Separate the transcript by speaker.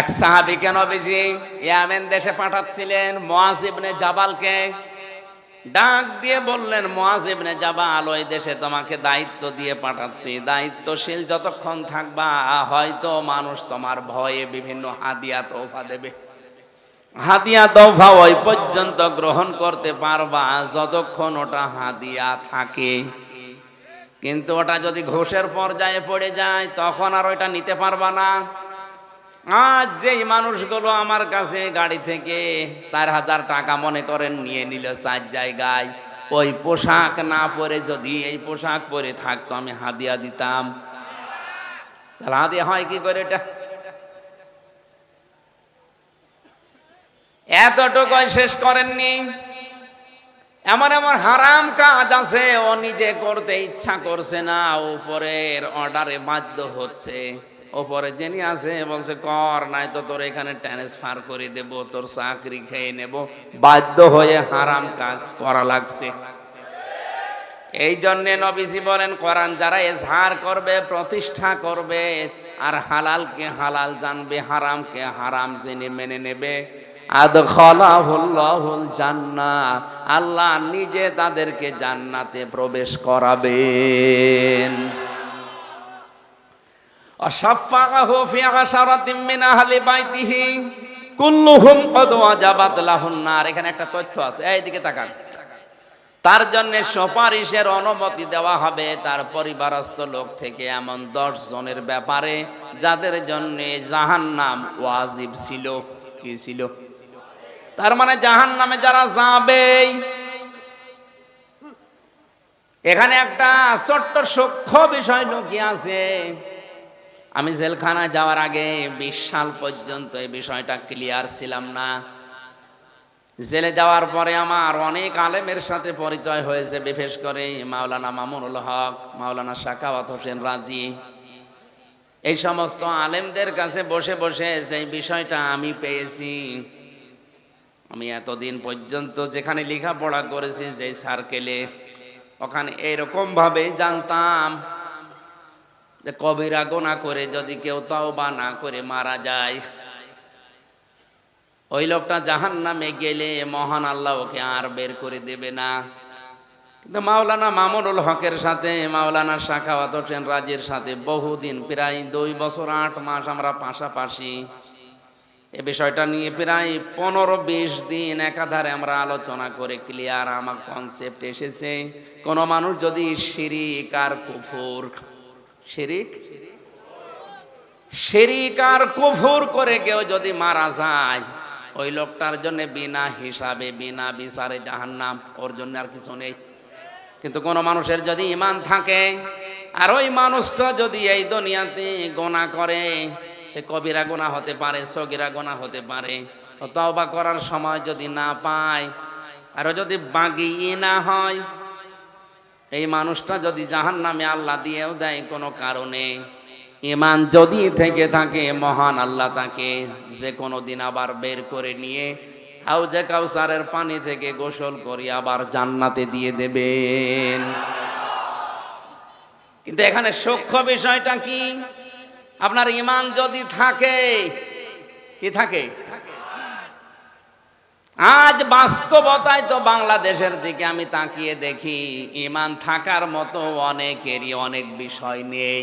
Speaker 1: এক সাহাবিকে নবীজি ইয়ামেন দেশে পাঠাচ্ছিলেন মুআজ ইবনে জাবালকে। ডাক দিয়ে বললেন, মুআজ ইবনে জাবাল, ওই দেশে তোমাকে দায়িত্ব দিয়ে পাঠাচ্ছি। দায়িত্বশীল যতক্ষণ থাকবা, হয়তো মানুষ তোমার ভয়ে বিভিন্ন হাদিয়া তোফা দেবে। হাদিয়া তোফা ওই পর্যন্ত গ্রহণ করতে পারবা যতক্ষণ ওটা হাদিয়া থাকে। কিন্তু ওটা যদি ঘোষের পর্যায়ে পড়ে যায়, তখন আর ওইটা নিতে পারবা না। আজ যেই মানুষগুলো আমার কাছে গাড়ি থেকে চার হাজার টাকা মনে করেন নিয়ে নিল চার জায়গায়, ওই পোশাক না পরে যদি এই পোশাক পরে থাকতো, আমি হাদিয়া দিতাম। তাহলে হাদিয়া হয় কি করে এটা? এতটুকুই শেষ করেননি। এমন এমন হারাম কাজ আছে, ও নিজে করতে ইচ্ছা করছে না, উপরের অর্ডারে বাধ্য হচ্ছে। ওপরে যিনি আছে বলছে, কর, নাই তো তোর এখানে ট্রান্সফার করে দেব, তোর চাকরি খেয়ে নেব। বাধ্য হয়ে হারাম কাজ করা লাগছে। এই জন্যে নবীজি বলেন, কোরআন যারা এজহার করবে, প্রতিষ্ঠা করবে, আর হালালকে হালাল জানবে হারামকে হারাম জেনে মেনে নেবে। জান্নাহ আল্লাহ নিজে তাদেরকে জান্নাতে প্রবেশ করাবেন। এখানে একটা তথ্য আছে এইদিকে তাকান। তার জন্য সুপারিশের অনুমতি দেওয়া হবে তার পরিবারস্থ লোক থেকে এমন দশ জনের ব্যাপারে, যাদের জন্য জাহান নাম ওয়াজিব ছিল। কি ছিল? তার মানে জাহান নামে যারা যাবে এখানে একটা ছোট্ট সূক্ষ্ম বিষয় লুকিয়ে আছে। আমি জেলখানায় যাওয়ার আগে বিশ সাল পর্যন্ত এই বিষয়টা ক্লিয়ার ছিলাম না। জেলে যাওয়ার পরে আমার অনেক আলেমের সাথে পরিচয় হয়েছে, বিশেষ করে মাওলানা মামুনুল হক, মাওলানা শাকাওয়াত হোসেন রাজি। এই সমস্ত আলেমদের কাছে বসে বসে সেই বিষয়টা আমি পেয়েছি, আমি এতদিন পর্যন্ত যেখানে লেখাপড়া করেছি যে সার্কেলে ওখানে এরকম ভাবে জানতাম। যে কবিরা গোনা করে, যদি কেউ তাও বা না করে মারা যায়। ওই লোকটা জাহান নামে গেলে মহান আল্লাহ ওকে আর বের করে দেবে না। কিন্তু মাওলানা মামুনুল হকের সাথে, মাওলানা শাখা শাখাওয়াত হোসেন রাজের সাথে বহুদিন, প্রায় দুই বছর, আট মাস আমরা পাশাপাশি। এ বিষয়টা নিয়ে প্রায় পনেরো বিশ দিন একাধারে আমরা আলোচনা করে ক্লিয়ার আমার কনসেপ্ট এসেছে। কোনো মানুষ যদি শিরিক আর কুফুর শিরিক? শিরিক আর কুফুর করে কেউ যদি মারা যায়, ওই লোকটার জন্য বিনা হিসাবে, বিনা বিচারে জাহান্নাম, ওর জন্য আর কিছু নেই। কিন্তু কোনো মানুষের যদি ইমান থাকে, আর ওই মানুষটা যদি এই দুনিয়াতে গোনা করে, সে কবিরা গোনা হতে পারে, সগিরা গোনা হতে পারে, ও তওবা করার সময় যদি না পায়, আর যদি বাগি না হয় এই মানুষটা যদি জাহান নামে আল্লাহ দিয়েও দেয় কোনো কারণে ইমান যদি থেকে থাকে, মহান আল্লাহ তাকে যে কোনো দিন আবার বের করে নিয়ে হাউজে কাউসারের পানি থেকে গোসল করি আবার জান্নাতে দিয়ে দেবেন। কিন্তু এখানে সূক্ষ্ম বিষয়টা কি? আপনার ইমান যদি থাকে, কি থাকে? আজ বাস্তবতায় তো বাংলাদেশের দিকে আমি তাকিয়ে দেখি, ইমান থাকার মতো অনেকেরই অনেক বিষয় নেই।